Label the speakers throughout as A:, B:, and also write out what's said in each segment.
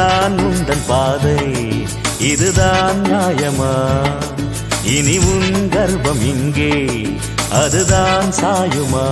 A: இதுதான் உந்தன் பாதை இதுதான் நியாயமா? இனி உன் கர்ப்பம் இங்கே அதுதான் சாயுமா?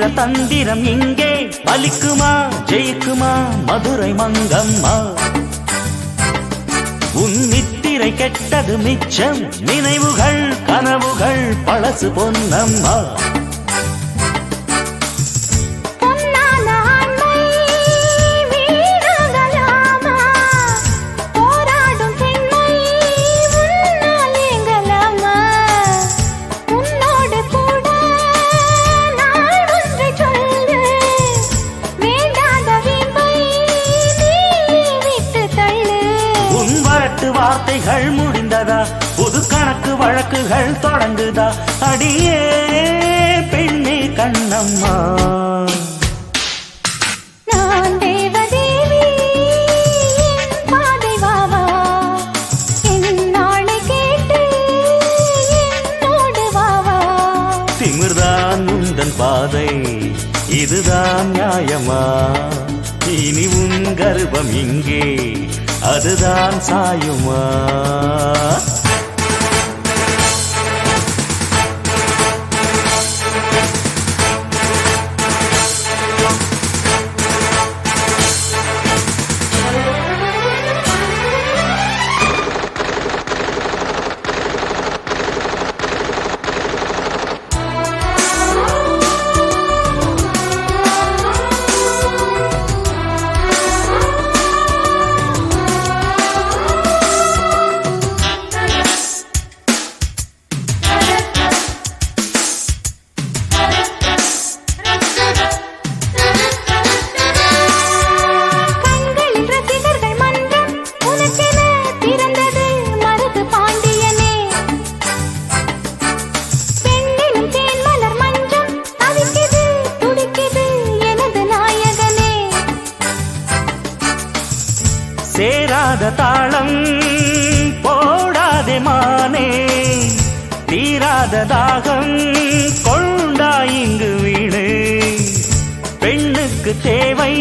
A: மந்திர தந்திரம் இங்கே. பலிக்குமா ஜெயிக்குமா மதுரை மங்கம்மா? உன் நித்திரை கெட்டது மிச்சம் நினைவுகள் கனவுகள் பழசு பொன்னம்மா? வார்த்தைகள் முடிந்ததா? புது கணக்கு வழக்குகள் தொடங்குதா? அடியே பெண்ணே கண்ணம்மா. திமிர்தான் உந்தன் பாதை இதுதான் நியாயமா? இனி உன் கர்ப்பம் இங்கே அதுதான் சாயுமா? சேராத தாளம் போடாதே மானே. தீராத தாகம் கொண்டா இங்கு வீடு பெண்ணுக்கு தேவை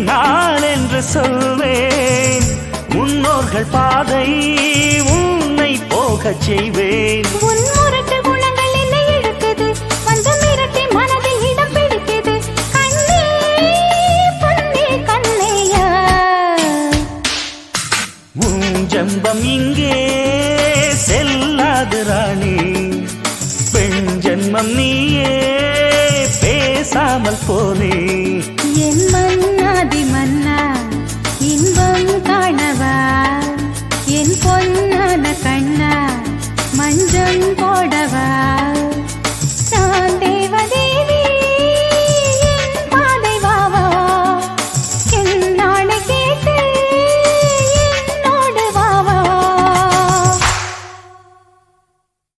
A: நான் என்று சொல்வேன். முன்னோர்கள் பாதை உன்னை போகச் செய்வேன். என் ஜென்மம் நீயே. பேசாமல் போனே
B: என் மன்னாதி மன்னா இன்பம் காணவா? என் பொன்